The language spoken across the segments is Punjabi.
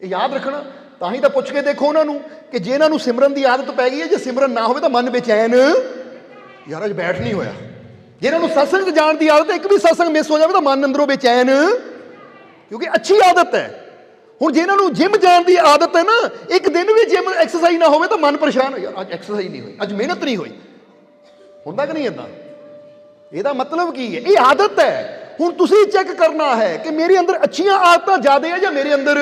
ਇਹ ਯਾਦ ਰੱਖਣਾ, ਤਾਂ ਹੀ ਤਾਂ ਪੁੱਛ ਕੇ ਦੇਖੋ ਉਹਨਾਂ ਨੂੰ ਕਿ ਜੇ ਇਹਨਾਂ ਨੂੰ ਸਿਮਰਨ ਦੀ ਆਦਤ ਪੈ ਗਈ ਹੈ, ਜੇ ਸਿਮਰਨ ਨਾ ਹੋਵੇ ਤਾਂ ਮਨ ਬੇਚੈਨ ਯਾਰ ਅੱਜ ਬੈਠ ਨਹੀਂ ਹੋਇਆ। ਜੇ ਇਹਨਾਂ ਨੂੰ ਸਤਸੰਗ ਜਾਣ ਦੀ ਆਦਤ ਹੈ, ਇੱਕ ਵੀ ਸਤਸੰਗ ਮਿਸ ਹੋ ਜਾਵੇ ਤਾਂ ਮਨ ਅੰਦਰੋਂ ਬੇਚੈਨ ਕਿਉਂਕਿ ਅੱਛੀ ਆਦਤ ਹੈ। ਹੁਣ ਜੇ ਇਹਨਾਂ ਨੂੰ ਜਿਮ ਜਾਣ ਦੀ ਆਦਤ ਹੈ ਨਾ, ਇੱਕ ਦਿਨ ਵੀ ਜਿਮ ਐਕਸਰਸਾਈਜ਼ ਨਾ ਹੋਵੇ ਤਾਂ ਮਨ ਪਰੇਸ਼ਾਨ ਹੋ। ਯਾਰ ਅੱਜ ਐਕਸਰਸਾਈਜ਼ ਨਹੀਂ ਹੋਈ, ਅੱਜ ਮਿਹਨਤ ਨਹੀਂ ਹੋਈ। ਹੁੰਦਾ ਕਿ ਨਹੀਂ ਇਦਾਂ ਇਹਦਾ ਮਤਲਬ ਕੀ ਹੈ? ਇਹ ਆਦਤ ਹੈ। ਹੁਣ ਤੁਸੀਂ ਚੈੱਕ ਕਰਨਾ ਹੈ ਕਿ ਮੇਰੇ ਅੰਦਰ ਅੱਛੀਆਂ ਆਦਤਾਂ ਜ਼ਿਆਦਾ ਹੈ ਜਾਂ ਮੇਰੇ ਅੰਦਰ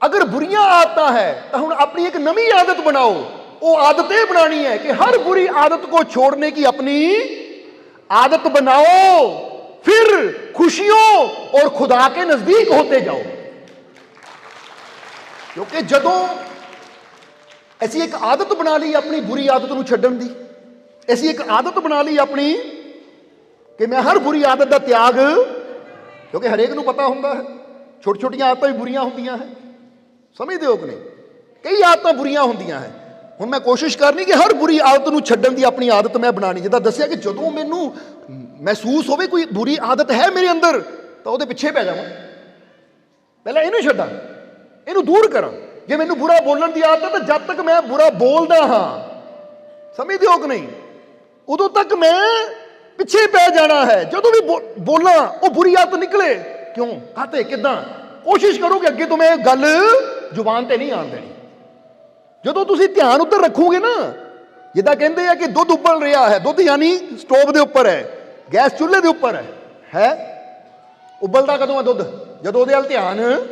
ਅਗਰ ਬੁਰੀਆਂ ਆਦਤਾਂ ਹੈ ਤਾਂ ਹੁਣ ਆਪਣੀ ਇੱਕ ਨਵੀਂ ਆਦਤ ਬਣਾਓ ਉਹ ਆਦਤ ਇਹ ਬਣਾਣੀ ਹੈ कि हर बुरी आदत को छोड़ने की अपनी आदत बनाओ फिर खुशियों और खुदा के नजदीक होते जाओ ਕਿਉਂਕਿ ਜਦੋਂ ਅਸੀਂ ਇੱਕ ਆਦਤ ਬਣਾ ਲਈ ਆਪਣੀ ਬੁਰੀ ਆਦਤ ਨੂੰ ਛੱਡਣ ਦੀ ਅਸੀਂ ਇੱਕ ਆਦਤ ਬਣਾ ਲਈ ਆਪਣੀ ਕਿ ਮੈਂ ਹਰ ਬੁਰੀ ਆਦਤ ਦਾ ਤਿਆਗ ਕਿਉਂਕਿ ਹਰੇਕ ਨੂੰ ਪਤਾ ਹੁੰਦਾ ਹੈ ਛੋਟੀ ਛੋਟੀਆਂ ਆਦਤਾਂ ਵੀ ਬੁਰੀਆਂ ਹੁੰਦੀਆਂ ਹੈ ਸਮਝਦੇ ਹੋ ਕਿ ਨਹੀਂ? ਕਈ ਆਦਤਾਂ ਬੁਰੀਆਂ ਹੁੰਦੀਆਂ ਹੈ। ਹੁਣ ਮੈਂ ਕੋਸ਼ਿਸ਼ ਕਰਨੀ ਕਿ ਹਰ ਬੁਰੀ ਆਦਤ ਨੂੰ ਛੱਡਣ ਦੀ ਆਪਣੀ ਆਦਤ ਮੈਂ ਬਣਾਣੀ ਜਿੱਦਾਂ ਦੱਸਿਆ ਕਿ ਜਦੋਂ ਮੈਨੂੰ ਮਹਿਸੂਸ ਹੋਵੇ ਕੋਈ ਬੁਰੀ ਆਦਤ ਹੈ ਮੇਰੇ ਅੰਦਰ, ਤਾਂ ਉਹਦੇ ਪਿੱਛੇ ਪੈ ਜਾਵਾਂ। ਪਹਿਲਾਂ ਇਹਨੂੰ ਛੱਡਾਂ। ਇਹਨੂੰ ਦੂਰ ਕਰਾਂ। ਜੇ ਮੈਨੂੰ ਬੁਰਾ ਬੋਲਣ ਦੀ ਆਦਤ ਹੈ, ਤਾਂ ਜਦ ਤੱਕ ਮੈਂ ਬੁਰਾ ਬੋਲਦਾ ਹਾਂ। ਸਮਝਦੇ ਹੋ ਕਿ ਨਹੀਂ? ਉਦੋਂ ਤੱਕ ਮੈਂ ਪਿੱਛੇ ਪੈ ਜਾਣਾ ਹੈ। ਜਦੋਂ ਵੀ ਬੋ- ਬੋਲਾਂ, ਉਹ ਬੁਰੀ ਆਦਤ ਨਿਕਲੇ। ਕਿਉਂ? ਕਾਤੇ ਕਿਦਾਂ? ਕੋਸ਼ਿਸ਼ ਕਰੋ ਕਿ ਅੱਗੇ ਤੋਂ ਮੈਂ ਇਹ ਗੱਲ ਜ਼ੁਬਾਨ ਤੇ ਨਹੀਂ ਆਣ ਦੇਣੀ। ਜਦੋਂ ਤੁਸੀਂ ਧਿਆਨ ਉੱਧਰ ਰੱਖੋਗੇ ਨਾ, ਜਿੱਦਾਂ ਕਹਿੰਦੇ ਆ ਕਿ ਦੁੱਧ ਉਬਲ ਰਿਹਾ ਹੈ, ਦੁੱਧ ਯਾਨੀ ਸਟੋਵ ਦੇ ਉੱਪਰ ਹੈ, ਗੈਸ ਚੁੱਲ੍ਹੇ ਦੇ ਉੱਪਰ ਹੈ ਹੈ? ਉਬਲਦਾ ਕਦੋਂ ਹੈ ਦੁੱਧ? ਜਦੋਂ ਉਹਦੇ ਵੱਲ ਧਿਆਨ।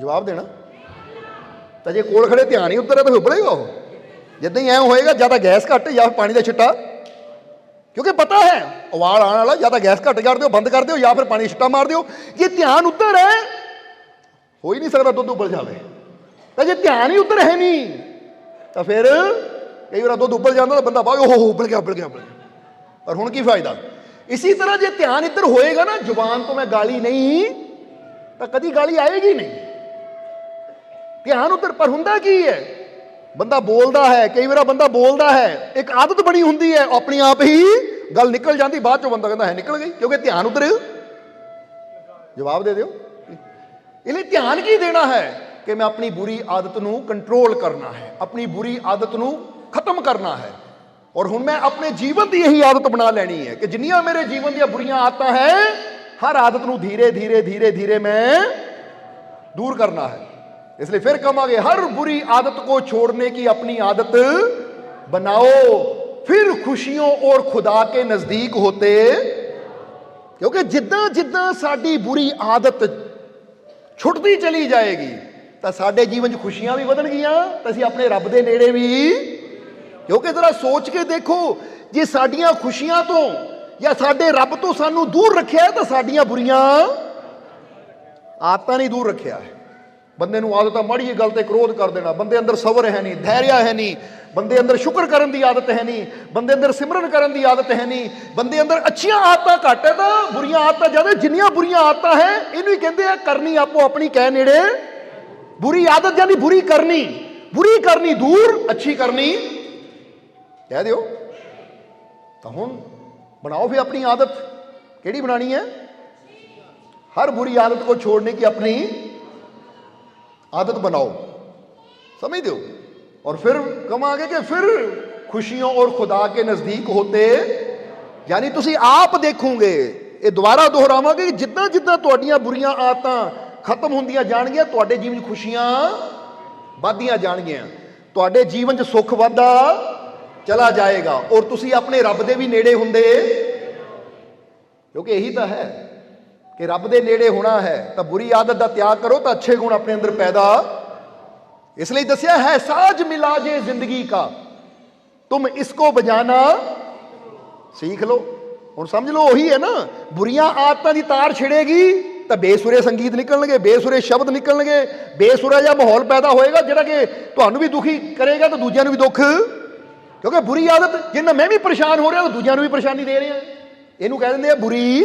ਜਵਾਬ ਦੇਣਾ। ਤਾਂ ਜੇ ਕੋਲ ਖੜੇ ਧਿਆਨ ਹੀ ਉੱਤਰ ਹੈ, ਤਾਂ ਫਿਰ ਉਬਲੇਗਾ ਉਹ। ਜਿੱਦਾਂ ਹੀ ਐ ਹੋਏਗਾ, ਜਾਂ ਤਾਂ ਗੈਸ ਘੱਟ ਜਾਂ ਪਾਣੀ ਦਾ ਛਿੱਟਾ। ਕਿਉਂਕਿ ਪਤਾ ਹੈ, ਉਬਾਲ ਆਉਣ ਵਾਲਾ ਜਾਂ ਤਾਂ ਗੈਸ ਘੱਟ ਕਰ ਦਿਓ, ਬੰਦ ਕਰ ਦਿਓ, ਜਾਂ ਫਿਰ ਪਾਣੀ ਛਿੱਟਾ ਮਾਰ ਦਿਓ। ਜੇ ਧਿਆਨ ਉੱਧਰ ਹੈ ਹੋ ਹੀ ਨਹੀਂ ਸਕਦਾ ਦੁੱਧ ਉਬਲ ਜਾਵੇ। ਤਾਂ ਜੇ ਧਿਆਨ ਹੀ ਉੱਧਰ ਹੈ ਨਹੀਂ, ਤਾਂ ਫਿਰ ਕਈ ਵਾਰ ਦੁੱਧ ਉਬਲ ਜਾਂਦਾ ਤਾਂ ਬੰਦਾ ਬਾਹ ਓਹ ਹੋ ਉਬਲ ਗਿਆ ਉਬਲ ਗਿਆ ਉਬਲ ਗਿਆ। ਪਰ ਹੁਣ ਕੀ ਫਾਇਦਾ? ਇਸੇ ਤਰ੍ਹਾਂ ਜੇ ਧਿਆਨ ਇੱਧਰ ਹੋਏਗਾ ਨਾ, ਜ਼ੁਬਾਨ ਤੋਂ ਮੈਂ ਗਾਲੀ ਨਹੀਂ, ਤਾਂ ਕਦੀ ਗਾਲੀ ਆਏਗੀ ਨਹੀਂ। ਧਿਆਨ ਉੱਧਰ, ਪਰ ਹੁੰਦਾ ਕੀ ਹੈ? ਬੰਦਾ ਬੋਲਦਾ ਹੈ, ਕਈ ਵਾਰ ਬੰਦਾ ਬੋਲਦਾ ਹੈ, ਇੱਕ ਆਦਤ ਬਣੀ ਹੁੰਦੀ ਹੈ ਆਪਣੀ ਆਪ ਹੀ ਗੱਲ ਨਿਕਲ ਜਾਂਦੀ, ਬਾਅਦ ਚੋਂ ਬੰਦਾ ਕਹਿੰਦਾ ਹੈ, ਨਿਕਲ ਗਈ, ਕਿਉਂਕਿ ਧਿਆਨ ਉੱਧਰ। ਜਵਾਬ ਦੇ ਦਿਓ। ਇਹ ਲਈ ਧਿਆਨ ਕੀ ਦੇਣਾ ਹੈ ਕਿ ਮੈਂ ਆਪਣੀ ਬੁਰੀ ਆਦਤ ਨੂੰ ਕੰਟਰੋਲ ਕਰਨਾ ਹੈ ਆਪਣੀ ਬੁਰੀ ਆਦਤ ਨੂੰ ਖਤਮ ਕਰਨਾ ਹੈ ਔਰ ਹੁਣ ਮੈਂ ਆਪਣੇ ਜੀਵਨ ਦੀ ਇਹੀ ਆਦਤ ਬਣਾ ਲੈਣੀ ਹੈ ਕਿ ਜਿੰਨੀਆਂ ਮੇਰੇ ਜੀਵਨ ਦੀਆਂ ਬੁਰੀਆਂ ਆਦਤਾਂ ਹੈ ਹਰ ਆਦਤ ਨੂੰ ਧੀਰੇ ਧੀਰੇ ਧੀਰੇ ਧੀਰੇ ਮੈਂ दूर करना है इसलिए फिर कमांगे हर बुरी आदत को छोड़ने की अपनी आदत बनाओ फिर खुशियों और खुदा के नजदीक होते ਕਿਉਂਕਿ ਜਿੱਦਾਂ ਜਿੱਦਾਂ ਸਾਡੀ ਬੁਰੀ ਆਦਤ ਛੁੱਟਦੀ ਚਲੀ ਜਾਏਗੀ, ਤਾਂ ਸਾਡੇ ਜੀਵਨ 'ਚ ਖੁਸ਼ੀਆਂ ਵੀ ਵਧਣਗੀਆਂ, ਤਾਂ ਅਸੀਂ ਆਪਣੇ ਰੱਬ ਦੇ ਨੇੜੇ ਵੀ। ਕਿਉਂਕਿ ਜ਼ਰਾ ਸੋਚ ਕੇ ਦੇਖੋ, ਜੇ ਸਾਡੀਆਂ ਖੁਸ਼ੀਆਂ ਤੋਂ ਜਾਂ ਸਾਡੇ ਰੱਬ ਤੋਂ ਸਾਨੂੰ ਦੂਰ ਰੱਖਿਆ, ਤਾਂ ਸਾਡੀਆਂ ਬੁਰੀਆਂ ਆਦਤਾਂ ਨਹੀਂ ਦੂਰ ਰੱਖਿਆ। ਹੈ ਬੰਦੇ ਨੂੰ ਆਦਤ ਆ ਮਾੜੀ ਗੱਲ ਤੇ ਕ੍ਰੋਧ ਕਰ ਦੇਣਾ, ਬੰਦੇ ਅੰਦਰ ਸਬਰ ਹੈ ਨਹੀਂ ਧੈਰਿਆ ਹੈ ਨਹੀਂ, ਬੰਦੇ ਅੰਦਰ ਸ਼ੁਕਰ ਕਰਨ ਦੀ ਆਦਤ ਹੈ ਨਹੀਂ, ਬੰਦੇ ਅੰਦਰ ਸਿਮਰਨ ਕਰਨ ਦੀ ਆਦਤ ਹੈ ਨਹੀਂ, ਬੰਦੇ ਅੰਦਰ ਅੱਛੀਆਂ ਆਦਤਾਂ ਘੱਟ ਹੈ ਤਾਂ ਬੁਰੀਆਂ ਆਦਤਾਂ ਜ਼ਿਆਦਾ ਜਿੰਨੀਆਂ ਬੁਰੀਆਂ ਆਦਤਾਂ ਹੈ, ਇਹਨੂੰ ਹੀ ਕਹਿੰਦੇ ਆ ਕਰਨੀ ਆਪੋ ਆਪਣੀ ਕਹਿ ਨੇੜੇ, ਬੁਰੀ ਆਦਤ ਜਾਨੀ ਬੁਰੀ ਕਰਨੀ ਬੁਰੀ ਕਰਨੀ ਦੂਰ, ਅੱਛੀ ਕਰਨੀ, ਕਹਿ ਦਿਓ। ਤਾਂ ਹੁਣ ਬਣਾਓ ਫੇ ਆਪਣੀ ਆਦਤ, ਕਿਹੜੀ ਬਣਾਣੀ ਹੈ? ਹਰ ਬੁਰੀ ਆਦਤ ਕੋ ਛੋੜਨੇ ਕੀ ਆਪਣੀ आदत बनाओ समझ दो और फिर कमांगे कि फिर खुशियों और खुदा के नजदीक होते ਯਾਨੀ ਤੁਸੀਂ ਆਪ ਦੇਖੋਗੇ ਇਹ ਦੁਬਾਰਾ ਦੁਹਰਾਵਾਂਗੇ ਕਿ ਜਿੱਦਾਂ ਜਿੱਦਾਂ ਤੁਹਾਡੀਆਂ ਬੁਰੀਆਂ ਆਦਤਾਂ ਖਤਮ ਹੁੰਦੀਆਂ ਜਾਣਗੀਆਂ ਤੁਹਾਡੇ ਜੀਵਨ 'ਚ ਖੁਸ਼ੀਆਂ ਵੱਧਦੀਆਂ ਜਾਣਗੀਆਂ ਤੁਹਾਡੇ ਜੀਵਨ 'ਚ ਸੁੱਖ ਵੱਧਦਾ ਚਲਾ ਜਾਏਗਾ ਔਰ ਤੁਸੀਂ ਆਪਣੇ ਰੱਬ ਦੇ ਵੀ ਨੇੜੇ ਹੁੰਦੇ ਕਿਉਂਕਿ ਇਹੀ ਤਾਂ ਹੈ ਕਿ ਰੱਬ ਦੇ ਨੇੜੇ ਹੋਣਾ ਹੈ, ਤਾਂ ਬੁਰੀ ਆਦਤ ਦਾ ਤਿਆਗ ਕਰੋ ਤਾਂ ਅੱਛੇ ਗੁਣ ਆਪਣੇ ਅੰਦਰ ਪੈਦਾ। ਇਸ ਲਈ ਦੱਸਿਆ ਹੈ, ਸਾਜ ਮਿਲਾ ਜੇ ਜ਼ਿੰਦਗੀ ਕਾ। ਤੁਮ ਇਸ ਕੋ ਬਜਾਨਾ। ਸਿੱਖ ਲਓ। ਹੁਣ ਸਮਝ ਲਓ, ਉਹੀ ਹੈ ਨਾ, ਬੁਰੀਆਂ ਆਦਤਾਂ ਦੀ ਤਾਰ ਛਿੜੇਗੀ, ਤਾਂ ਬੇਸੁਰੇ ਸੰਗੀਤ ਨਿਕਲਣਗੇ, ਬੇਸੁਰੇ ਸ਼ਬਦ ਨਿਕਲਣਗੇ, ਬੇਸੁਰਾ ਜਿਹਾ ਮਾਹੌਲ ਪੈਦਾ ਹੋਏਗਾ, ਜਿਹੜਾ ਕਿ ਤੁਹਾਨੂੰ ਵੀ ਦੁਖੀ ਕਰੇਗਾ ਤਾਂ ਦੂਜਿਆਂ ਨੂੰ ਵੀ ਦੁੱਖ। ਕਿਉਂਕਿ ਬੁਰੀ ਆਦਤ, ਜਿੰਨਾ ਮੈਂ ਵੀ ਪਰੇਸ਼ਾਨ ਹੋ ਰਿਹਾ, ਉਹ ਦੂਜਿਆਂ ਨੂੰ ਵੀ ਪਰੇਸ਼ਾਨੀ ਦੇ ਰਿਹਾ। ਇਹਨੂੰ ਕਹਿ ਦਿੰਦੇ ਆ ਬੁਰੀ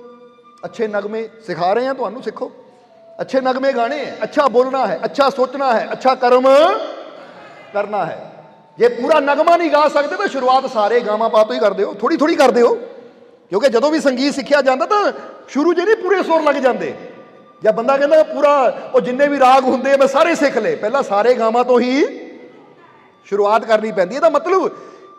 ਅੱਛੇ ਨਗਮੇ ਸਿਖਾ ਰਹੇ ਹਾਂ, ਤੁਹਾਨੂੰ ਸਿੱਖੋ। ਅੱਛੇ ਨਗਮੇ ਗਾਣੇ ਹੈ, ਅੱਛਾ ਬੋਲਣਾ ਹੈ, ਅੱਛਾ ਸੋਚਣਾ ਹੈ, ਅੱਛਾ ਕਰਮ ਕਰਨਾ ਹੈ। ਜੇ ਪੂਰਾ ਨਗਮਾ ਨਹੀਂ ਗਾ ਸਕਦੇ, ਤਾਂ ਸ਼ੁਰੂਆਤ ਸਾਰੇ ਗਾਵਾਂ ਪਾ ਤੋਂ ਹੀ ਕਰਦੇ ਹੋ ਥੋੜੀ ਥੋੜੀ ਕਰਦੇ ਹੋ ਕਿਉਂਕਿ ਜਦੋਂ ਵੀ ਸੰਗੀਤ ਸਿੱਖਿਆ ਜਾਂਦਾ, ਤਾਂ ਸ਼ੁਰੂ ਜੇ ਨਹੀਂ ਪੂਰੇ ਸੁਰ ਲੱਗ ਜਾਂਦੇ। ਜਾਂ ਬੰਦਾ ਕਹਿੰਦਾ ਪੂਰਾ, ਉਹ ਜਿੰਨੇ ਵੀ ਰਾਗ ਹੁੰਦੇ ਮੈਂ ਸਾਰੇ ਸਿੱਖ ਲੇ ਪਹਿਲਾਂ ਸਾਰੇ ਗਾਵਾਂ ਤੋਂ ਹੀ ਸ਼ੁਰੂਆਤ ਕਰਨੀ ਪੈਂਦੀ ਇਹਦਾ ਮਤਲਬ,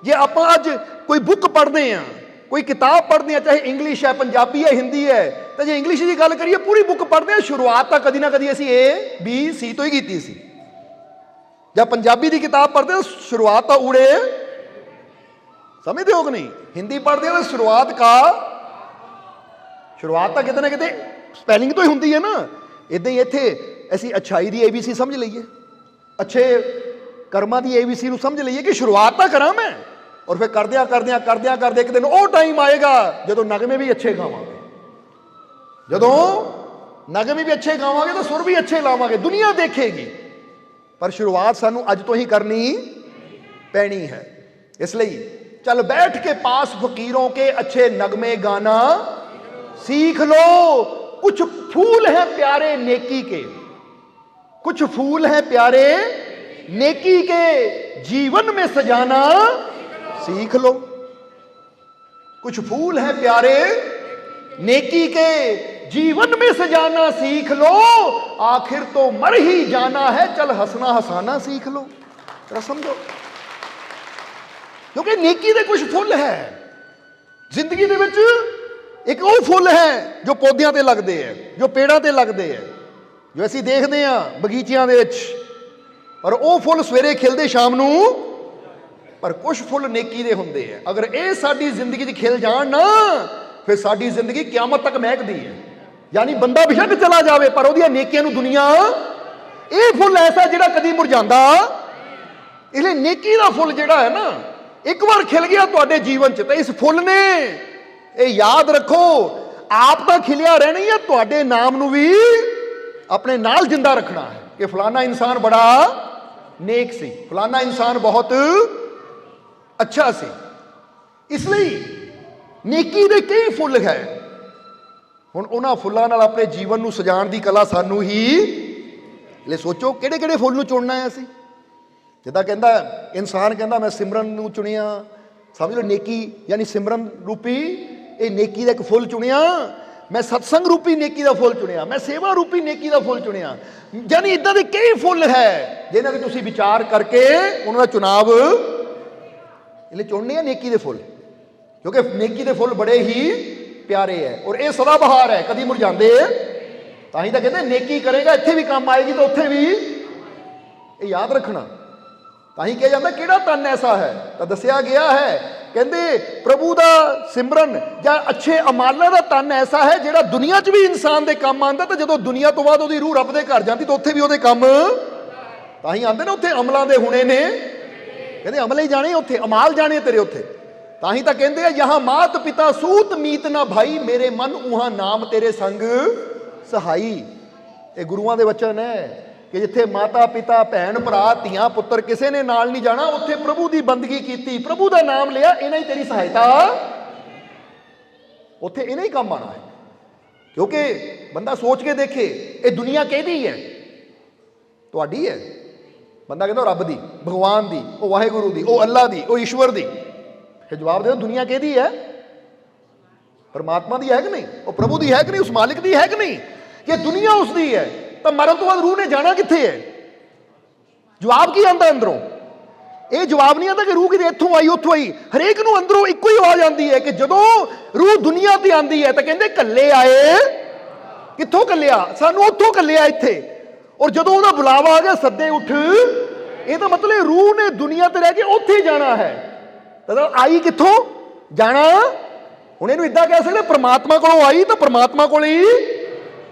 ਜੇ ਆਪਾਂ ਅੱਜ ਕੋਈ ਬੁੱਕ ਪੜ੍ਹਦੇ ਆਂ ਕੋਈ ਕਿਤਾਬ ਪੜ੍ਹਦੇ ਆ ਚਾਹੇ ਇੰਗਲਿਸ਼ ਹੈ, ਪੰਜਾਬੀ ਹੈ ਹਿੰਦੀ ਹੈ, ਤਾਂ ਜੇ ਇੰਗਲਿਸ਼ ਦੀ ਗੱਲ ਕਰੀਏ, ਪੂਰੀ ਬੁੱਕ ਪੜ੍ਹਦੇ ਆ ਸ਼ੁਰੂਆਤ ਤਾਂ ਕਦੀ ਨਾ ਕਦੀ ਅਸੀਂ ਏ ਬੀ ਸੀ ਤੋਂ ਹੀ ਕੀਤੀ ਸੀ। ਜਾਂ ਪੰਜਾਬੀ ਦੀ ਕਿਤਾਬ ਪੜ੍ਹਦੇ ਆ ਸ਼ੁਰੂਆਤ ਤਾਂ ਊੜੇ ਸਮਝਦੇ ਹੋ ਕਿ ਨਹੀਂ? ਹਿੰਦੀ ਪੜ੍ਹਦੇ ਆ ਤਾਂ ਸ਼ੁਰੂਆਤ ਕਾ, ਸ਼ੁਰੂਆਤ ਤਾਂ ਕਿਤੇ ਨਾ ਕਿਤੇ ਸਪੈਲਿੰਗ ਤੋਂ ਹੀ ਹੁੰਦੀ ਹੈ ਨਾ। ਇਦਾਂ ਹੀ ਇੱਥੇ ਅਸੀਂ ਅਛਾਈ ਦੀ ABC ਸਮਝ ਲਈਏ। ਅੱਛੇ ਕਰਮਾਂ ਦੀ ABC ਨੂੰ ਸਮਝ ਲਈਏ ਕਿ ਸ਼ੁਰੂਆਤ ਤਾਂ ਕਰਾਂ ਮੈਂ। ਔਰ ਫਿਰ ਕਰਦਿਆਂ ਕਰਦਿਆਂ ਕਰਦਿਆਂ ਕਰਦੇ ਇੱਕ ਦਿਨ ਉਹ ਟਾਈਮ ਆਏਗਾ ਜਦੋਂ ਨਗਮੇ ਵੀ ਅੱਛੇ ਗਾਵਾਂਗੇ ਜਦੋਂ ਨਗਮੇ ਵੀ ਅੱਛੇ ਗਾਵਾਂਗੇ ਤਾਂ ਸੁਰ ਵੀ ਅੱਛੇ ਲਾਵਾਂਗੇ ਦੁਨੀਆ ਦੇਖੇਗੀ ਪਰ ਸ਼ੁਰੂਆਤ ਸਾਨੂੰ ਅੱਜ ਤੋਂ ਹੀ ਕਰਨੀ ਪੈਣੀ ਹੈ ਇਸ ਲਈ ਚਲ ਬੈਠ ਕੇ ਪਾਸ ਫਕੀਰੋं के अच्छे नगमे गाना सीख लो कुछ फूल हैं प्यारे नेकी के कुछ फूल हैं प्यारे नेकी के जीवन में सजाना सीख लो कुछ फूल हैं प्यारे नेकी के जीवन में सजाना सीख लो आखिर तो मर ही जाना है चल हंसना हंसाना सीख लो जरा समझो ਕਿਉਂਕਿ ਨੇਕੀ ਦੇ ਕੁਝ ਫੁੱਲ ਹੈ ਜ਼ਿੰਦਗੀ ਦੇ ਵਿੱਚ ਇੱਕ ਉਹ ਫੁੱਲ ਹੈ ਜੋ ਪੌਦਿਆਂ ਤੇ ਲੱਗਦੇ ਹੈ ਜੋ ਪੇੜਾਂ ਤੇ ਲੱਗਦੇ ਹੈ ਜੋ ਅਸੀਂ ਦੇਖਦੇ ਹਾਂ ਬਗੀਚਿਆਂ ਦੇ ਵਿੱਚ ਪਰ ਉਹ ਫੁੱਲ ਸਵੇਰੇ ਖਿਲਦੇ ਸ਼ਾਮ ਨੂੰ ਪਰ ਕੁਝ ਫੁੱਲ ਨੇਕੀ ਦੇ ਹੁੰਦੇ ਆ। ਅਗਰ ਇਹ ਸਾਡੀ ਜ਼ਿੰਦਗੀ 'ਚ ਖਿਲ ਜਾਣ ਨਾ, ਫਿਰ ਸਾਡੀ ਜ਼ਿੰਦਗੀ ਕਿਆਮਤ ਤੱਕ ਮਹਿਕਦੀ ਹੈ। ਯਾਨੀ ਬੰਦਾ ਬਿਸ਼ੱਕ ਚਲਾ ਜਾਵੇ, ਪਰ ਉਹਦੀਆਂ ਨੇਕੀਆਂ ਨੂੰ ਦੁਨੀਆ, ਇਹ ਫੁੱਲ ਐਸਾ ਜਿਹੜਾ ਕਦੀ ਮੁਰਝਾਉਂਦਾ ਇਸ ਨੇਕੀ ਦਾ ਫੁੱਲ ਜਿਹੜਾ ਹੈ ਨਾ, ਇੱਕ ਵਾਰ ਖਿਲ ਗਿਆ ਤੁਹਾਡੇ ਜੀਵਨ 'ਚ ਤਾਂ ਇਸ ਫੁੱਲ ਨੇ। ਇਹ ਯਾਦ ਰੱਖੋ, ਆਪ ਤਾਂ ਖਿਲਿਆ ਰਹਿਣਾ ਹੀ ਹੈ ਤੁਹਾਡੇ ਨਾਮ ਨੂੰ ਵੀ ਆਪਣੇ ਨਾਲ ਜਿੰਦਾ ਰੱਖਣਾ ਹੈ। ਕਿ ਫਲਾਨਾ ਇਨਸਾਨ ਬੜਾ ਨੇਕ ਸੀ। ਫਲਾਨਾ ਇਨਸਾਨ ਬਹੁਤ ਅੱਛਾ ਸੀ। ਇਸ ਲਈ ਨੇਕੀ ਦੇ ਕਈ ਫੁੱਲ ਹੈ। ਹੁਣ ਉਹਨਾਂ ਫੁੱਲਾਂ ਨਾਲ ਆਪਣੇ ਜੀਵਨ ਨੂੰ ਸਜਾਉਣ ਦੀ ਕਲਾ ਸਾਨੂੰ ਹੀ ਲੈ ਸੋਚੋ ਕਿਹੜੇ ਕਿਹੜੇ ਫੁੱਲ ਨੂੰ ਚੁਣਨਾ ਹੈ ਅਸੀਂ? ਜਿੱਦਾਂ ਕਹਿੰਦਾ, ਇਨਸਾਨ ਕਹਿੰਦਾ, ਮੈਂ ਸਿਮਰਨ ਨੂੰ ਚੁਣਿਆ। ਸਮਝ ਲਓ, ਨੇਕੀ ਯਾਨੀ ਸਿਮਰਨ ਰੂਪੀ, ਇਹ ਨੇਕੀ ਦਾ ਇੱਕ ਫੁੱਲ ਚੁਣਿਆ। ਮੈਂ ਸਤਸੰਗ ਰੂਪੀ ਨੇਕੀ ਦਾ ਫੁੱਲ ਚੁਣਿਆ। ਮੈਂ ਸੇਵਾ ਰੂਪੀ ਨੇਕੀ ਦਾ ਫੁੱਲ ਚੁਣਿਆ। ਯਾਨੀ ਇਦਾਂ ਦੇ ਕਈ ਫੁੱਲ ਹੈ, ਜਿਹਨਾਂ ਦੇ ਤੁਸੀਂ ਵਿਚਾਰ ਕਰਕੇ ਉਹਨਾਂ ਦਾ ਚੁਣਾਵ ਇਹਲੇ ਚੁਣਨੇ ਆ ਨੇਕੀ ਦੇ ਫੁੱਲ ਕਿਉਂਕਿ ਨੇਕੀ ਦੇ ਫੁੱਲ ਬੜੇ ਹੀ ਪਿਆਰੇ ਹੈ ਔਰ ਇਹ ਸਦਾ ਬਹਾਰ ਹੈ ਕਦੀ ਮੁਰਝਾਉਂਦੇ ਤਾਂ ਹੀ ਤਾਂ ਕਹਿੰਦੇ ਨੇਕੀ ਕਰੇਗਾ ਇੱਥੇ ਵੀ ਕੰਮ ਆਏਗੀ ਤਾਂ ਉੱਥੇ ਵੀ ਇਹ ਯਾਦ ਰੱਖਣਾ ਤਾਂ ਹੀ ਕਿਹਾ ਜਾਂਦਾ ਕਿਹੜਾ ਤਨ ਐਸਾ ਹੈ ਤਾਂ ਦੱਸਿਆ ਗਿਆ ਹੈ ਕਹਿੰਦੇ ਪ੍ਰਭੂ ਦਾ ਸਿਮਰਨ ਜਾਂ ਅੱਛੇ ਅਮਾਲਾਂ ਦਾ ਤਨ ਐਸਾ ਹੈ ਜਿਹੜਾ ਦੁਨੀਆ 'ਚ ਵੀ ਇਨਸਾਨ ਦੇ ਕੰਮ ਆਉਂਦਾ ਤਾਂ ਜਦੋਂ ਦੁਨੀਆ ਤੋਂ ਬਾਅਦ ਉਹਦੀ ਰੂਹ ਰੱਬ ਦੇ ਘਰ ਜਾਂਦੀ ਤਾਂ ਉੱਥੇ ਵੀ ਉਹਦੇ ਕੰਮ ਤਾਂ ਹੀ ਆਉਂਦੇ ਨੇ ਉੱਥੇ ਅਮਲਾਂ ਦੇ ਹੁਣੇ ਨੇ ਕਹਿੰਦੇ ਅਮਲੇ ਜਾਣੇ ਉੱਥੇ, ਅਮਾਲ ਜਾਣੇ ਤੇਰੇ ਉੱਥੇ। ਤਾਂ ਹੀ ਤਾਂ ਕਹਿੰਦੇ ਆ, ਯਹਾਂ ਮਾਤ ਪਿਤਾ ਸੂਤ ਮੀਤ ਨਾ ਭਾਈ, ਮੇਰੇ ਮਨ ਉਹਾਂ ਨਾਮ ਤੇਰੇ ਸੰਗ ਸਹਾਈ। ਇਹ ਗੁਰੂਆਂ ਦੇ ਵਚਨ ਹੈ ਕਿ ਜਿੱਥੇ ਮਾਤਾ ਪਿਤਾ, ਭੈਣ ਭਰਾ, ਧੀਆਂ ਪੁੱਤਰ ਕਿਸੇ ਨੇ ਨਾਲ ਨਹੀਂ ਜਾਣਾ, ਉੱਥੇ ਪ੍ਰਭੂ ਦੀ ਬੰਦਗੀ ਕੀਤੀ। ਪ੍ਰਭੂ ਦਾ ਨਾਮ ਲਿਆ, ਇਹਨਾਂ ਹੀ ਤੇਰੀ ਸਹਾਇਤਾ। ਉੱਥੇ ਇਹਨਾਂ ਹੀ ਕੰਮ ਆਣਾ ਹੈ। ਕਿਉਂਕਿ ਬੰਦਾ ਸੋਚ ਕੇ ਦੇਖੇ, ਇਹ ਦੁਨੀਆ ਕਿਹਦੀ ਹੈ ਤੁਹਾਡੀ ਹੈ ਬੰਦਾ ਕਹਿੰਦਾ ਰੱਬ ਦੀ, ਭਗਵਾਨ ਦੀ, ਉਹ ਵਾਹਿਗੁਰੂ ਦੀ, ਉਹ ਅੱਲਾ ਦੀ, ਉਹ ਈਸ਼ਵਰ ਦੀ। ਫਿਰ ਜਵਾਬ ਦਿਓ ਦੁਨੀਆ ਕਿਹਦੀ ਹੈ? ਪਰਮਾਤਮਾ ਦੀ ਹੈ ਕਿ ਨਹੀਂ? ਉਹ ਪ੍ਰਭੂ ਦੀ ਹੈ ਕਿ ਨਹੀਂ? ਉਸ ਮਾਲਿਕ ਦੀ ਹੈ ਕਿ ਨਹੀਂ? ਜੇ ਦੁਨੀਆ ਉਸ ਦੀ ਹੈ, ਤਾਂ ਮਰਨ ਤੋਂ ਬਾਅਦ ਰੂਹ ਨੇ ਜਾਣਾ ਕਿੱਥੇ ਹੈ? ਜਵਾਬ ਕੀ ਆਂਦਾ ਅੰਦਰੋਂ? ਇਹ ਜਵਾਬ ਨਹੀਂ ਆਂਦਾ ਕਿ ਰੂਹ ਕਿਤੇ ਇੱਥੋਂ ਆਈ, ਉੱਥੋਂ ਆਈ। ਹਰੇਕ ਨੂੰ ਅੰਦਰੋਂ ਇੱਕੋ ਹੀ ਆਵਾਜ਼ ਆਉਂਦੀ ਹੈ ਕਿ ਜਦੋਂ ਰੂਹ ਦੁਨੀਆ ਤੇ ਆਂਦੀ ਹੈ, ਤਾਂ ਕਹਿੰਦੇ, ਕੱਲੇ ਆਏ। ਕਿੱਥੋਂ ਕੱਲਿਆ? ਸਾਨੂੰ ਉੱਥੋਂ ਕੱਲਿਆ ਇੱਥੇ। ਔਰ ਜਦੋਂ ਉਹਦਾ ਬੁਲਾਵਾ ਆ ਗਿਆ, ਸੱਦੇ ਉੱਠ। ਇਹ ਤਾਂ ਮਤਲਬ ਰੂਹ ਨੇ ਦੁਨੀਆ ਤੇ ਰਹਿ ਕੇ ਉੱਥੇ ਜਾਣਾ ਹੈ। ਤਾਂ ਆਈ ਕਿੱਥੋਂ? ਜਾਣਾ। ਹੁਣ ਇਹਨੂੰ ਇਦਾਂ ਕਹਿ ਸਕਦੇ ਪ੍ਰਮਾਤਮਾ ਕੋਲੋਂ ਆਈ ਤਾਂ ਪ੍ਰਮਾਤਮਾ ਕੋਲ ਹੀ।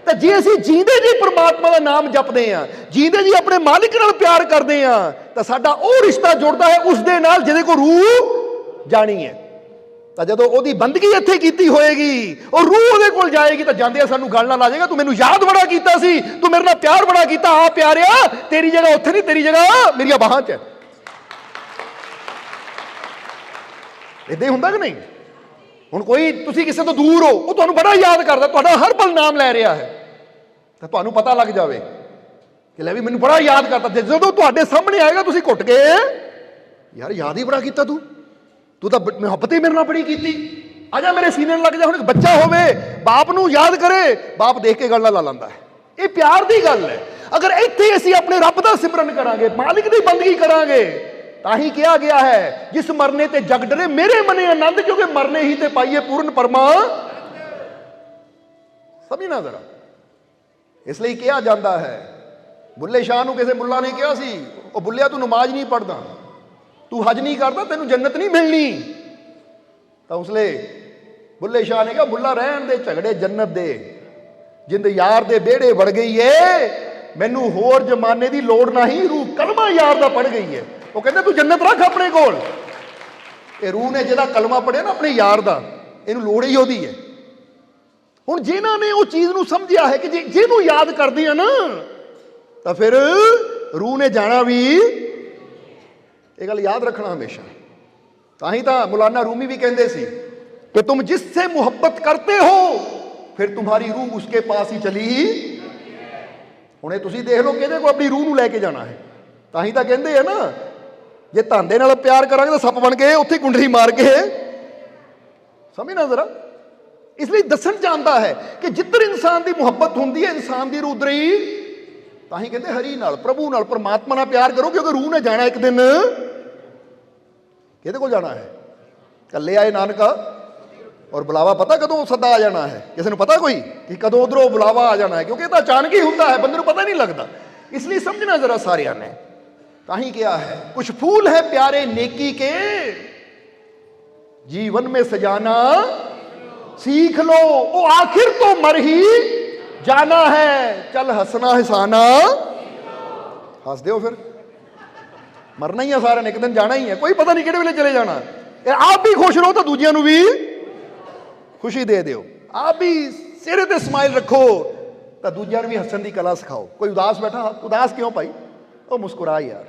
ਤਾਂ ਜੇ ਅਸੀਂ ਜੀਂਦੇ ਜੀ ਪ੍ਰਮਾਤਮਾ ਦਾ ਨਾਮ ਜਪਦੇ ਆ ਜੀਂਦੇ ਜੀ ਆਪਣੇ ਮਾਲਿਕ ਨਾਲ ਪਿਆਰ ਕਰਦੇ ਆ ਤਾਂ ਸਾਡਾ ਉਹ ਰਿਸ਼ਤਾ ਜੁੜਦਾ ਹੈ ਉਸ ਦੇ ਨਾਲ ਜਿਹਦੇ ਕੋ ਰੂਹ ਜਾਣੀ ਹੈ। ਤਾਂ ਜਦੋਂ ਉਹਦੀ ਬੰਦਗੀ ਇੱਥੇ ਕੀਤੀ ਹੋਏਗੀ, ਉਹ ਰੂਹ ਉਹਦੇ ਕੋਲ ਜਾਏਗੀ, ਤਾਂ ਜਾਂਦੇ ਸਾਨੂੰ ਗੱਲ ਨਾਲ ਆ ਜਾਏਗਾ, ਤੂੰ ਮੈਨੂੰ ਯਾਦ ਬੜਾ ਕੀਤਾ ਸੀ, ਤੂੰ ਮੇਰੇ ਨਾਲ ਪਿਆਰ ਬੜਾ ਕੀਤਾ ਆ ਪਿਆਰਿਆ, ਤੇਰੀ ਜਗ੍ਹਾ ਉੱਥੇ ਨਹੀਂ, ਤੇਰੀ ਜਗ੍ਹਾ ਮੇਰੀਆਂ ਬਾਹਾਂ 'ਚ ਹੈ। ਇਦਾਂ ਹੀ ਹੁੰਦਾ ਕਿ ਨਹੀਂ? ਹੁਣ ਕੋਈ, ਤੁਸੀਂ ਕਿਸੇ ਤੋਂ ਦੂਰ ਹੋ, ਉਹ ਤੁਹਾਨੂੰ ਬੜਾ ਯਾਦ ਕਰਦਾ, ਤੁਹਾਡਾ ਹਰ ਪਲ ਨਾਮ ਲੈ ਰਿਹਾ ਹੈ। ਤਾਂ ਤੁਹਾਨੂੰ ਪਤਾ ਲੱਗ ਜਾਵੇ ਕਿ ਲੈ ਵੀ ਮੈਨੂੰ ਬੜਾ ਯਾਦ ਕਰਦਾ। ਜਦੋਂ ਤੁਹਾਡੇ ਸਾਹਮਣੇ ਆਏਗਾ, ਤੁਸੀਂ ਘੁੱਟ ਗਏ। ਯਾਰ, ਯਾਦ ਹੀ ਬੜਾ ਕੀਤਾ ਤੂੰ। ਤੂੰ ਤਾਂ ਬ- ਮੁਹੱਬਤ ਹੀ ਮੇਰੇ ਨਾਲ ਬੜੀ ਕੀਤੀ। ਆ ਜਾ ਮੇਰੇ ਸੀਨੇ ਨੂੰ ਲੱਗ ਜਾ, ਹੁਣ ਇੱਕ ਬੱਚਾ ਹੋਵੇ, ਬਾਪ ਨੂੰ ਯਾਦ ਕਰੇ, ਬਾਪ ਦੇਖ ਕੇ ਗੱਲ ਲਾ ਲੈਂਦਾ ਹੈ। ਇਹ ਪਿਆਰ ਦੀ ਗੱਲ ਹੈ। ਅਗਰ ਇੱਥੇ ਅਸੀਂ ਆਪਣੇ ਰੱਬ ਦਾ ਸਿਮਰਨ ਕਰਾਂਗੇ, ਮਾਲਿਕ ਦੀ ਬੰਦਗੀ ਕਰਾਂਗੇ, ਤਾਂ ਹੀ ਕਿਹਾ ਗਿਆ ਹੈ, ਜਿਸ ਮਰਨੇ ਤੇ ਜਗ ਡਰੇ, ਮੇਰੇ ਮਨੇ ਆਨੰਦ ਕਿਉਂਕਿ ਮਰਨੇ ਹੀ ਤੇ ਪਾਈਏ ਪੂਰਨ ਪਰਮਾ। ਸਮਝਣਾ ਜ਼ਰਾ। ਇਸ ਲਈ ਕਿਹਾ ਜਾਂਦਾ ਹੈ, ਬੁੱਲੇ ਸ਼ਾਹ ਨੂੰ ਕਿਸੇ ਮੁੱਲਾ ਨੇ ਕਿਹਾ ਸੀ, ਉਹ ਬੁੱਲਿਆ, ਤੂੰ ਨਮਾਜ਼ ਨਹੀਂ ਪੜਦਾ ਤੂੰ ਹਜ ਨਹੀਂ ਕਰਦਾ, ਤੈਨੂੰ ਜੰਨਤ ਨਹੀਂ ਮਿਲਣੀ। ਤਾਂ ਉਸਲੇ ਬੁੱਲੇ ਸ਼ਾਹ ਨੇ ਕਿਹਾ ਮੁੱਲਾ ਰਹਿਣ ਦੇ ਝਗੜੇ ਜੰਨਤ ਦੇ। ਜਿੰਦ ਯਾਰ ਦੇ ਵਿਹੜੇ ਵੜ ਗਈ ਏ। ਮੈਨੂੰ ਹੋਰ ਜ਼ਮਾਨੇ ਦੀ ਲੋੜ ਨਹੀਂ, ਰੂਹ ਕਲਮਾ ਯਾਰ ਦਾ ਪੜ ਗਈ ਏ। ਉਹ ਕਹਿੰਦੇ, ਤੂੰ ਜੰਨਤ ਰੱਖ ਆਪਣੇ ਕੋਲ। ਇਹ ਰੂਹ ਨੇ ਜਿਹਦਾ ਕਲਮਾ ਪੜਿਆ ਨਾ, ਆਪਣੇ ਯਾਰ ਦਾ, ਇਹਨੂੰ ਲੋੜ ਹੀ ਉਹਦੀ ਹੈ ਹੁਣ ਜਿਨ੍ਹਾਂ ਨੇ ਉਹ ਚੀਜ਼ ਨੂੰ ਸਮਝਿਆ ਹੈ ਕਿ ਜੇ ਜਿਹਨੂੰ ਯਾਦ ਕਰਦੀ ਆ ਨਾ, ਤਾਂ ਫਿਰ ਰੂਹ ਨੇ ਜਾਣਾ ਵੀ ਇਹ ਗੱਲ ਯਾਦ ਰੱਖਣਾ ਹਮੇਸ਼ਾ। ਤਾਂ ਹੀ ਤਾਂ ਮੌਲਾਨਾ ਰੂਮੀ ਵੀ ਕਹਿੰਦੇ ਸੀ ਕਿ ਤੁਮ ਜਿਸ ਸੇ ਮੁਹੱਬਤ ਕਰਤੇ ਹੋ, ਫਿਰ ਤੁਹਾਡੀ ਰੂਹ ਉਸਕੇ ਪਾਸ ਹੀ ਚਲੀ। ਹੁਣ ਇਹ ਤੁਸੀਂ ਦੇਖ ਲਓ ਕਿਹਦੇ ਕੋ ਆਪਣੀ ਰੂਹ ਨੂੰ ਲੈ ਕੇ ਜਾਣਾ ਹੈ। ਤਾਂ ਹੀ ਤਾਂ ਕਹਿੰਦੇ ਆ ਨਾ, ਜੇ ਧੰਦੇ ਨਾਲ ਪਿਆਰ ਕਰਾਂਗੇ ਤਾਂ ਸੱਪ ਬਣ ਕੇ ਉੱਥੇ ਕੁੰਡਲੀ ਮਾਰ ਕੇ। ਸਮਝਣਾ ਜ਼ਰਾ। ਇਸ ਲਈ ਦੱਸਣ ਜਾਂਦਾ ਹੈ ਕਿ ਜਿੱਧਰ ਇਨਸਾਨ ਦੀ ਮੁਹੱਬਤ ਹੁੰਦੀ ਹੈ, ਇਨਸਾਨ ਦੀ ਰੂਹ ਉਧਰ ਤਾਂ ਹੀ ਕਹਿੰਦੇ ਹਰੀ ਨਾਲ, ਪ੍ਰਭੂ ਨਾਲ, ਪਰਮਾਤਮਾ ਨਾਲ ਪਿਆਰ ਕਰੋ ਕਿਉਂਕਿ ਰੂਹ ਨੇ ਜਾਣਾ ਇੱਕ ਦਿਨ। کہتے کو جانا ہے کلے آئے نانکا اور بلاوا پتا کدو سدا آ جانا ہے کسی نے پتا کوئی کہ کدو ادھرو بلاوا آ جانا ہے کیونکہ یہ تا اچانک ہی ہوتا ہے بندروں پتہ نہیں لگتا اس لیے سمجھنا ذرا سارے نے کہیں کیا ہے کچھ پھول ہے پیارے نیکی کے جیون میں سجانا سیکھ لو وہ آخر تو مر ہی جانا ہے چل ہسنا ہسانا دے ہو پھر ਮਰਨਾ ਹੀ ਆ ਸਾਰਿਆਂ ਨੇ, ਇੱਕ ਦਿਨ ਜਾਣਾ ਹੀ ਹੈ ਕੋਈ ਪਤਾ ਨਹੀਂ ਕਿਹੜੇ ਵੇਲੇ ਚਲੇ ਜਾਣਾ। ਇਹ ਆਪ ਵੀ ਖੁਸ਼ ਰਹੋ ਤਾਂ ਦੂਜਿਆਂ ਨੂੰ ਵੀ ਖੁਸ਼ੀ ਦੇ ਦਿਓ। ਆਪ ਵੀ ਸਿਰੇ ਤੇ ਸਮਾਈਲ ਰੱਖੋ ਤਾਂ ਦੂਜਿਆਂ ਨੂੰ ਵੀ ਹੱਸਣ ਦੀ ਕਲਾ ਸਿਖਾਓ। ਕੋਈ ਉਦਾਸ ਬੈਠਾ, ਉਦਾਸ ਕਿਉਂ ਭਾਈ? ਉਹ ਮੁਸਕਰਾ ਯਾਰ।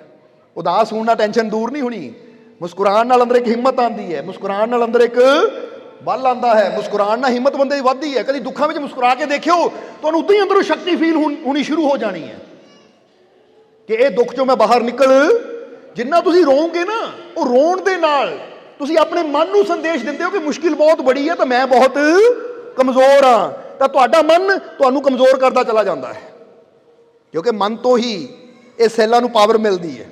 ਉਦਾਸ ਹੋਣ ਨਾਲ ਟੈਨਸ਼ਨ ਦੂਰ ਨਹੀਂ ਹੋਣੀ। ਮੁਸਕਰਾਉਣ ਨਾਲ ਅੰਦਰ ਇੱਕ ਹਿੰਮਤ ਆਉਂਦੀ ਹੈ। ਮੁਸਕਰਾਣ ਨਾਲ ਅੰਦਰ ਇੱਕ ਬਲ ਆਉਂਦਾ ਹੈ। ਮੁਸਕਰਾਣ ਨਾਲ ਹਿੰਮਤ ਬੰਦੇ ਦੀ ਵੱਧਦੀ ਹੈ। ਕਦੀ ਦੁੱਖਾਂ ਵਿੱਚ ਮੁਸਕਰਾ ਕੇ ਦੇਖਿਓ, ਤੁਹਾਨੂੰ ਉਦੋਂ ਹੀ ਅੰਦਰੋਂ ਸ਼ਕਤੀ ਫੀਲ ਹੋਣੀ ਸ਼ੁਰੂ ਹੋ ਜਾਣੀ ਹੈ। ਕਿ ਇਹ ਦੁੱਖ ਚੋਂ ਮੈਂ ਬਾਹਰ ਨਿਕਲ ਜਿੰਨਾ ਤੁਸੀਂ ਰੋਵੋਗੇ ਨਾ, ਉਹ ਰੋਣ ਦੇ ਨਾਲ ਤੁਸੀਂ ਆਪਣੇ ਮਨ ਨੂੰ ਸੰਦੇਸ਼ ਦਿੰਦੇ ਹੋ ਕਿ ਮੁਸ਼ਕਿਲ ਬਹੁਤ ਬੜੀ ਹੈ ਤਾਂ ਮੈਂ ਬਹੁਤ ਕਮਜ਼ੋਰ ਹਾਂ। ਤਾਂ ਤੁਹਾਡਾ ਮਨ ਤੁਹਾਨੂੰ ਕਮਜ਼ੋਰ ਕਰਦਾ ਚਲਾ ਜਾਂਦਾ ਹੈ। ਕਿਉਂਕਿ ਮਨ ਤੋਂ ਹੀ ਇਹ ਸੈੱਲਾਂ ਨੂੰ ਪਾਵਰ ਮਿਲਦੀ ਹੈ।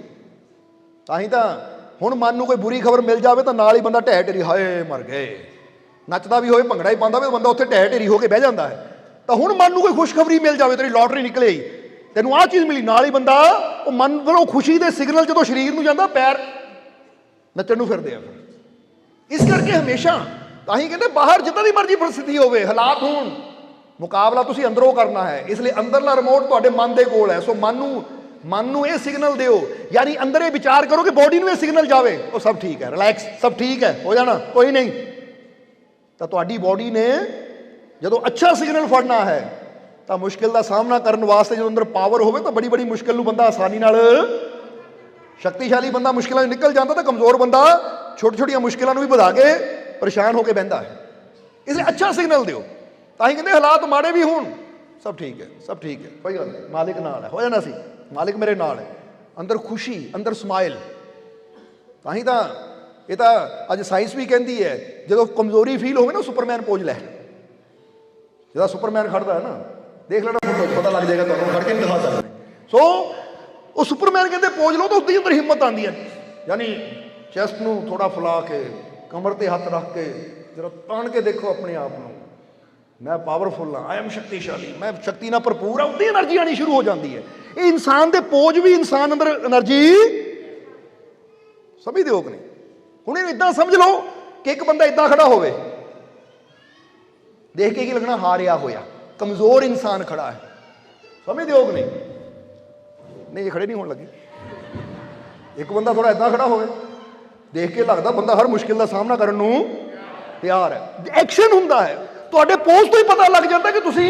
ਤਾਂ ਹੀ ਤਾਂ ਹੁਣ ਮਨ ਨੂੰ ਕੋਈ ਬੁਰੀ ਖਬਰ ਮਿਲ ਜਾਵੇ ਤਾਂ ਨਾਲ ਹੀ ਬੰਦਾ ਢਹਿ ਢੇਰੀ, ਹਾਏ ਮਰ ਗਏ। ਨੱਚਦਾ ਵੀ ਹੋਵੇ, ਭੰਗੜਾ ਹੀ ਪਾਉਂਦਾ ਹੋਵੇ, ਬੰਦਾ ਉੱਥੇ ਢਹਿ ਢੇਰੀ ਹੋ ਕੇ ਬਹਿ ਜਾਂਦਾ ਹੈ। ਤਾਂ ਹੁਣ ਮਨ ਨੂੰ ਕੋਈ ਖੁਸ਼ਖਬਰੀ ਮਿਲ ਜਾਵੇ, ਤੇਰੀ ਲੋਟਰੀ ਨਿਕਲੇ ਤੈਨੂੰ ਆਹ ਚੀਜ਼ ਮਿਲੀ ਨਾਲ ਹੀ ਬੰਦਾ, ਉਹ ਮਨ ਵੱਲੋਂ ਖੁਸ਼ੀ ਦੇ ਸਿਗਨਲ ਜਦੋਂ ਸਰੀਰ ਨੂੰ ਜਾਂਦਾ, ਪੈਰ ਨੱਚਣ ਨੂੰ ਫਿਰਦੇ ਆ ਫਿਰ। ਇਸ ਕਰਕੇ ਹਮੇਸ਼ਾ ਤਾਂ ਹੀ ਕਹਿੰਦੇ ਬਾਹਰ ਜਿੱਦਾਂ ਦੀ ਮਰਜ਼ੀ ਪਰਿਸਥਿਤੀ ਹੋਵੇ, ਹਾਲਾਤ ਹੋਣ, ਮੁਕਾਬਲਾ ਤੁਸੀਂ ਅੰਦਰੋਂ ਕਰਨਾ ਹੈ। ਇਸ ਲਈ ਅੰਦਰਲਾ ਰਿਮੋਟ ਤੁਹਾਡੇ ਮਨ ਦੇ ਕੋਲ ਹੈ। ਸੋ ਮਨ ਨੂੰ ਮਨ ਨੂੰ ਇਹ ਸਿਗਨਲ ਦਿਓ, ਯਾਨੀ ਅੰਦਰ ਇਹ ਵਿਚਾਰ ਕਰੋ ਕਿ ਬੋਡੀ ਨੂੰ ਇਹ ਸਿਗਨਲ ਜਾਵੇ, ਉਹ ਸਭ ਠੀਕ ਹੈ ਰਿਲੈਕਸ ਸਭ ਠੀਕ ਹੈ, ਹੋ ਜਾਣਾ, ਕੋਈ ਨਹੀਂ। ਤਾਂ ਤੁਹਾਡੀ ਬੋਡੀ ਨੇ ਜਦੋਂ ਅੱਛਾ ਸਿਗਨਲ ਫੜਨਾ ਹੈ ਤਾਂ ਮੁਸ਼ਕਿਲ ਦਾ ਸਾਹਮਣਾ ਕਰਨ ਵਾਸਤੇ ਜਦੋਂ ਅੰਦਰ ਪਾਵਰ ਹੋਵੇ ਤਾਂ ਬੜੀ ਬੜੀ ਮੁਸ਼ਕਿਲ ਨੂੰ ਬੰਦਾ ਆਸਾਨੀ ਨਾਲ ਸ਼ਕਤੀਸ਼ਾਲੀ ਬੰਦਾ ਮੁਸ਼ਕਿਲਾਂ 'ਚੋਂ ਨਿਕਲ ਜਾਂਦਾ ਤਾਂ ਕਮਜ਼ੋਰ ਬੰਦਾ ਛੋਟੀ ਛੋਟੀਆਂ ਮੁਸ਼ਕਿਲਾਂ ਨੂੰ ਵੀ ਵਧਾ ਕੇ ਪਰੇਸ਼ਾਨ ਹੋ ਕੇ ਬਹਿੰਦਾ ਹੈ। ਇਸ ਲਈ ਅੱਛਾ ਸਿਗਨਲ ਦਿਓ। ਤਾਂ ਹੀ ਕਹਿੰਦੇ ਹਾਲਾਤ ਮਾੜੇ ਵੀ ਹੋਣ। ਸਭ ਠੀਕ ਹੈ, ਸਭ ਠੀਕ ਹੈ, ਕੋਈ ਗੱਲ ਨਹੀਂ, ਮਾਲਿਕ ਨਾਲ ਹੈ, ਹੋ ਜਾਣਾ ਸੀ। ਮਾਲਿਕ ਮੇਰੇ ਨਾਲ ਹੈ। ਅੰਦਰ ਖੁਸ਼ੀ, ਅੰਦਰ ਸਮਾਈਲ ਤਾਂ ਹੀ ਤਾਂ ਇਹ ਤਾਂ ਅੱਜ ਸਾਇੰਸ ਵੀ ਕਹਿੰਦੀ ਹੈ, ਜਦੋਂ ਕਮਜ਼ੋਰੀ ਫੀਲ ਹੋਵੇ ਨਾ ਸੁਪਰਮੈਨ ਪੋਜ ਲੈ। ਜਿਹਦਾ ਸੁਪਰਮੈਨ ਖੜਦਾ ਹੈ ਨਾ ਦੇਖ ਲੈਣਾ ਫੋਟੋ ਪਤਾ ਲੱਗ ਜਾਏਗਾ, ਤੁਹਾਨੂੰ ਖੜ ਕੇ ਦਿਖਾ ਸਕਦੇ ਸੋ, ਉਹ ਸੁਪਰਮੈਨ ਕਹਿੰਦੇ, ਪੋਜ ਲਓ ਤਾਂ ਉਸਦੀ ਅੰਦਰ ਹਿੰਮਤ ਆਂਦੀ ਹੈ। ਯਾਨੀ ਚੈਸਟ ਨੂੰ ਥੋੜਾ ਫੁਲਾ ਕੇ, ਕਮਰ ਤੇ ਹੱਥ ਰੱਖ ਕੇ, ਜਰਾ ਤਣ ਕੇ ਦੇਖੋ ਆਪਣੇ ਆਪ ਨੂੰ। ਮੈਂ ਪਾਵਰਫੁਲ ਹਾਂ ਆਈ ਐਮ ਸ਼ਕਤੀਸ਼ਾਲੀ। ਮੈਂ ਸ਼ਕਤੀ ਨਾਲ ਭਰਪੂਰ ਹਾਂ ਉਹਦੀ એનર્ਜੀ ਆਣੀ ਸ਼ੁਰੂ ਹੋ ਜਾਂਦੀ ਹੈ। ਇਹ ਇਨਸਾਨ ਦੇ ਪੋਜ ਵੀ ਇਨਸਾਨ ਅੰਦਰ એનર્ਜੀ ਸਮਝਦੇ ਹੋ ਕਿ ਨਹੀਂ? ਹੁਣ ਇਹਨੂੰ ਇਦਾਂ ਸਮਝ ਲਓ ਕਿ ਇੱਕ ਬੰਦਾ ਇਦਾਂ ਖੜਾ ਹੋਵੇ। ਦੇਖ ਕੇ ਕੀ ਲੱਗਣਾ, ਹਾਰਿਆ ਹੋਇਆ। ਕਮਜ਼ੋਰ ਇਨਸਾਨ ਖੜਾ ਹੈ। ਸਮਝਦੇ ਹੋ ਕਿ ਨਹੀਂ? ਨਹੀਂ, ਇਹ ਖੜੇ ਨਹੀਂ ਹੋਣ ਲੱਗੇ। ਇੱਕ ਬੰਦਾ ਥੋੜਾ ਇਦਾਂ ਖੜਾ ਹੋਵੇ, ਦੇਖ ਕੇ ਲੱਗਦਾ ਬੰਦਾ ਹਰ ਮੁਸ਼ਕਿਲ ਦਾ ਸਾਹਮਣਾ ਕਰਨ ਨੂੰ ਤਿਆਰ ਹੈ। ਐਕਸ਼ਨ ਹੁੰਦਾ ਹੈ। ਤੁਹਾਡੇ ਪੋਸਟ ਤੋਂ ਹੀ ਪਤਾ ਲੱਗ ਜਾਂਦਾ ਕਿ ਤੁਸੀਂ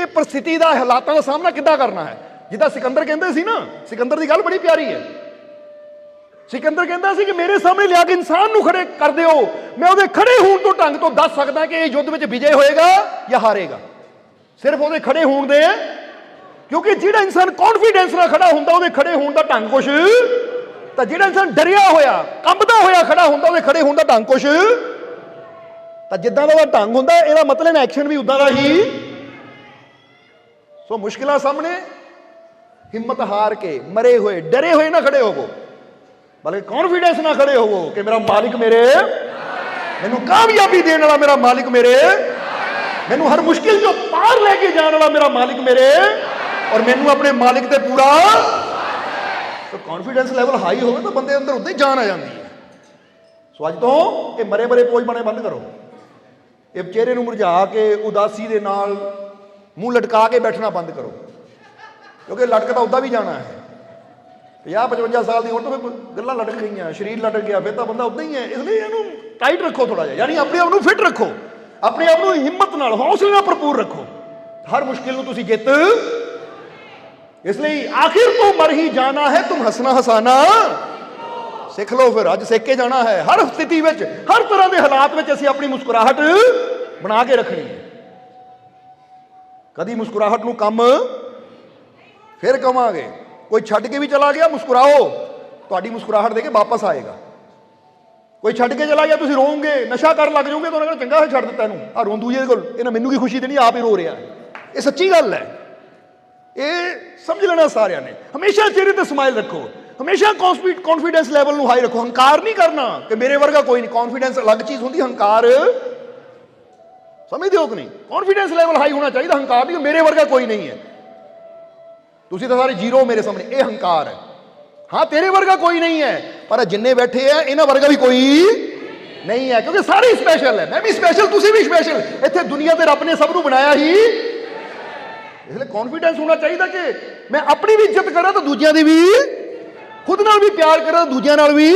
ਇਹ ਪਰਿਸਥਿਤੀ ਦਾ ਹਾਲਾਤਾਂ ਦਾ ਸਾਹਮਣਾ ਕਿੱਦਾਂ ਕਰਨਾ ਹੈ। ਜਿੱਦਾਂ ਸਿਕੰਦਰ ਕਹਿੰਦੇ ਸੀ ਨਾ, ਸਿਕੰਦਰ ਦੀ ਗੱਲ ਬੜੀ ਪਿਆਰੀ ਹੈ। ਸਿਕੰਦਰ ਕਹਿੰਦਾ ਸੀ ਕਿ ਮੇਰੇ ਸਾਹਮਣੇ ਲਿਆ ਕੇ ਇਨਸਾਨ ਨੂੰ ਖੜੇ ਕਰ ਦਿਓ। ਮੈਂ ਉਹਦੇ ਖੜੇ ਹੋਣ ਤੋਂ ਢੰਗ ਤੋਂ ਦੱਸ ਸਕਦਾ ਕਿ ਇਹ ਯੁੱਧ ਵਿੱਚ ਵਿਜੇ ਹੋਏਗਾ ਜਾਂ ਹਾਰੇਗਾ। ਸਿਰਫ ਉਹਦੇ ਖੜੇ ਹੋਣ ਦੇ ਕਿਉਂਕਿ ਜਿਹੜਾ ਇਨਸਾਨ ਕੌਨਫੀਡੈਂਸ ਨਾਲ ਖੜਾ ਹੁੰਦਾ, ਉਹਦੇ ਖੜੇ ਹੋਣ ਦਾ ਢੰਗ ਕੁਛ, ਤਾਂ ਜਿਹੜਾ ਇਨਸਾਨ ਡਰਿਆ ਹੋਇਆ, ਕੰਬਦਾ ਹੋਇਆ ਖੜਾ ਹੁੰਦਾ, ਉਹਦੇ ਖੜੇ ਹੋਣ ਦਾ ਢੰਗ ਕੁਛ, ਤਾਂ ਜਿੱਦਾਂ ਦਾ ਉਹਦਾ ਢੰਗ ਹੁੰਦਾ, ਇਹਦਾ ਮਤਲਬ ਐਕਸ਼ਨ ਵੀ ਉਦਾਂ ਦਾ ਹੀ। ਸੋ ਮੁਸ਼ਕਿਲਾਂ ਸਾਹਮਣੇ, ਹਿੰਮਤ ਹਾਰ ਕੇ ਮਰੇ ਹੋਏ, ਡਰੇ ਹੋਏ ਨਾ ਖੜੇ ਹੋਵੋ। ਬਲਕਿ ਕੌਨਫੀਡੈਂਸ ਨਾਲ ਖੜੇ ਹੋਵੋ ਕਿ ਮੇਰਾ ਮਾਲਿਕ ਮੇਰੇ, ਮੈਨੂੰ ਕਾਮਯਾਬੀ ਦੇਣ ਵਾਲਾ ਮੇਰਾ ਮਾਲਿਕ ਮੇਰੇ। ਮੈਨੂੰ ਹਰ ਮੁਸ਼ਕਿਲ ਚੋਂ ਪਾਰ ਲੈ ਕੇ ਜਾਣ ਵਾਲਾ ਮੇਰਾ ਮਾਲਿਕ ਮੇਰੇ। ਔਰ ਮੈਨੂੰ ਆਪਣੇ ਮਾਲਿਕ ਤੇ ਪੂਰਾ ਤਾਂ ਕੌਨਫੀਡੈਂਸ ਲੈਵਲ ਹਾਈ ਹੋਵੇ ਤਾਂ ਬੰਦੇ ਅੰਦਰ ਉੱਤੇ ਜਾਨ ਆ ਜਾਂਦੀ ਹੈ। ਸੋ ਅੱਜ ਤੋਂ ਇਹ ਮਰੇ ਮਰੇ ਪੋਜ ਬਣੇ ਬੰਦ ਕਰੋ। ਇਹ ਚਿਹਰੇ ਨੂੰ ਮੁਰਝਾ ਕੇ, ਉਦਾਸੀ ਦੇ ਨਾਲ ਮੂੰਹ ਲਟਕਾ ਕੇ ਬੈਠਣਾ ਬੰਦ ਕਰੋ। ਕਿਉਂਕਿ ਲਟਕ ਤਾਂ ਉਦਾਂ ਵੀ ਜਾਣਾ ਹੈ। 50 55 ਸਾਲ ਦੀ ਉਮਰ ਤੋਂ ਫਿਰ ਗੱਲਾਂ ਲਟਕ ਗਈਆਂ ਸਰੀਰ ਲਟਕ ਗਿਆ, ਫਿਰ ਤਾਂ ਬੰਦਾ ਉਦਾਂ ਹੀ ਹੈ। ਇਸ ਲਈ ਇਹਨੂੰ ਟਾਈਟ ਰੱਖੋ ਥੋੜਾ ਜਿਹਾ, ਯਾਨੀ ਆਪਣੇ ਆਪ ਨੂੰ ਫਿੱਟ ਰੱਖੋ। ਆਪਣੇ ਆਪ ਨੂੰ ਹਿੰਮਤ ਨਾਲ, ਹੌਸਲੇ ਨਾਲ ਭਰਪੂਰ ਰੱਖੋ। ਹਰ ਮੁਸ਼ਕਿਲ ਨੂੰ ਤੁਸੀਂ ਜਿੱਤ। ਇਸ ਲਈ ਆਖਿਰ ਤੋਂ ਮਰ ਹੀ ਜਾਣਾ ਹੈ, ਤੁਮ ਹਸਨਾ ਹਸਾਨਾ। ਸਿੱਖ ਲਓ ਫਿਰ, ਅੱਜ ਸਿੱਖ ਕੇ ਜਾਣਾ ਹੈ। ਹਰ ਸਥਿਤੀ ਵਿੱਚ, ਹਰ ਤਰ੍ਹਾਂ ਦੇ ਹਾਲਾਤ ਵਿੱਚ ਅਸੀਂ ਆਪਣੀ ਮੁਸਕਰਾਹਟ ਬਣਾ ਕੇ ਰੱਖਣੀ ਹੈ। ਕਦੀ ਮੁਸਕਰਾਹਟ ਨੂੰ ਕੰਮ ਫਿਰ ਕਵਾਂਗੇ। ਕੋਈ ਛੱਡ ਕੇ ਵੀ ਚਲਾ ਗਿਆ, ਮੁਸਕਰਾਓ। ਤੁਹਾਡੀ ਮੁਸਕਰਾਹਟ ਦੇ ਕੇ ਵਾਪਸ ਆਏਗਾ। ਕੋਈ ਛੱਡ ਕੇ ਚਲਾ ਗਿਆ, ਤੁਸੀਂ ਰੋਵੋਗੇ ਨਸ਼ਾ ਕਰਨ ਲੱਗ ਜਾਓਗੇ, ਤਾਂ ਉਹਨਾਂ ਕਹਿੰਦਾ ਚੰਗਾ ਹੈ ਛੱਡ ਦਿੱਤਾ ਇਹਨੂੰ। ਆ ਰੋਂਦੂ ਜਿਹਦੇ ਕੋਲ, ਇਹਨਾਂ ਮੈਨੂੰ ਕੀ ਖੁਸ਼ੀ ਦੇਣੀ, ਆਪ ਹੀ ਰੋ ਰਿਹਾ ਇਹ ਸੱਚੀ ਗੱਲ ਹੈ। ਇਹ ਸਮਝ ਲੈਣਾ ਸਾਰਿਆਂ ਨੇ। ਹਮੇਸ਼ਾ ਚਿਹਰੇ ਤੇ ਸਮਾਈਲ ਰੱਖੋ। ਹਮੇਸ਼ਾ ਕੌਨਫੀਡੈਂਸ ਲੈਵਲ ਨੂੰ ਹਾਈ ਰੱਖੋ। ਹੰਕਾਰ ਨਹੀਂ ਕਰਨਾ ਕਿ ਮੇਰੇ ਵਰਗਾ ਕੋਈ ਨਹੀਂ। ਕੌਨਫੀਡੈਂਸ ਅਲੱਗ ਚੀਜ਼ ਹੁੰਦੀ, ਹੰਕਾਰ। ਸਮਝਦੇ ਹੋ ਕਿ ਨਹੀਂ? ਕੌਨਫੀਡੈਂਸ ਲੈਵਲ ਹਾਈ ਹੋਣਾ ਚਾਹੀਦਾ, ਹੰਕਾਰ ਨਹੀਂ ਕਿ ਮੇਰੇ ਵਰਗਾ ਕੋਈ ਨਹੀਂ ਹੈ। ਤੁਸੀਂ ਤਾਂ ਸਾਰੇ ਜ਼ੀਰੋ ਮੇਰੇ ਸਾਹਮਣੇ। ਇਹ ਹੰਕਾਰ ਹੈ। ਹਾਂ, ਤੇਰੇ ਵਰਗਾ ਕੋਈ ਨਹੀਂ ਹੈ। ਪਰ ਜਿੰਨੇ ਬੈਠੇ ਆ, ਇਹਨਾਂ ਵਰਗਾ ਵੀ ਕੋਈ ਨਹੀਂ ਹੈ, ਕਿਉਂਕਿ ਸਾਰੇ ਸਪੈਸ਼ਲ ਹੈ। ਮੈਂ ਵੀ ਸਪੈਸ਼ਲ ਤੁਸੀਂ ਵੀ ਸਪੈਸ਼ਲ ਇੱਥੇ ਦੁਨੀਆ ਤੇ ਰੱਬ ਨੇ ਸਭ ਨੂੰ ਬਣਾਇਆ ਹੀ। ਇਸ ਲਈ ਕੌਨਫੀਡੈਂਸ ਹੋਣਾ ਚਾਹੀਦਾ ਕਿ ਮੈਂ ਆਪਣੀ ਵੀ ਇੱਜ਼ਤ ਕਰਾਂ ਤਾਂ ਦੂਜਿਆਂ ਦੀ ਵੀ, ਖੁਦ ਨਾਲ ਵੀ ਪਿਆਰ ਕਰਾਂ ਦੂਜਿਆਂ ਨਾਲ ਵੀ।